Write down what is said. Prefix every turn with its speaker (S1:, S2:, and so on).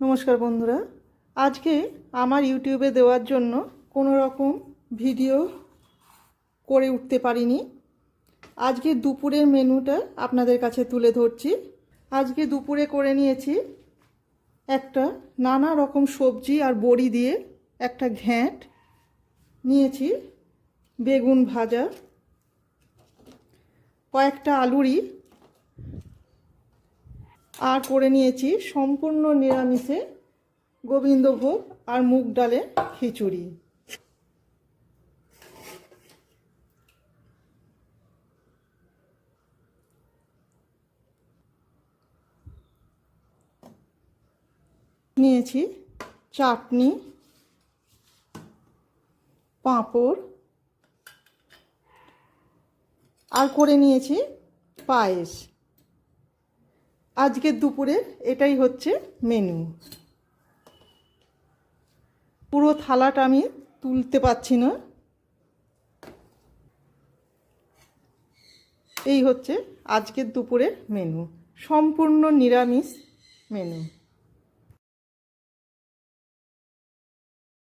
S1: নমস্কার বন্ধুরা। আজকে আমার ইউটিউবে দেওয়ার জন্য কোনো রকম ভিডিও করে উঠতে পারিনি। আজকে দুপুরের মেনুটা আপনাদের কাছে তুলে ধরছি। আজকে দুপুরে করে নিয়েছি একটা নানা রকম সবজি আর বড়ি দিয়ে একটা ঘ্যাঁট। নিয়েছি বেগুন ভাজা, কয়েকটা আলুরি আর করে নিয়েছি সম্পূর্ণ নিরামিষে গোবিন্দভোগ আর মুগ ডালে খিচুড়ি। নিয়েছি চাটনি, পাঁপড়, আর করে নিয়েছি পায়েস। আজকের দুপুরে এটাই হচ্ছে মেনু পুরো থালাটা আমি তুলতে পাচ্ছি না। এই হচ্ছে আজকের দুপুরের মেনু সম্পূর্ণ নিরামিষ মেনু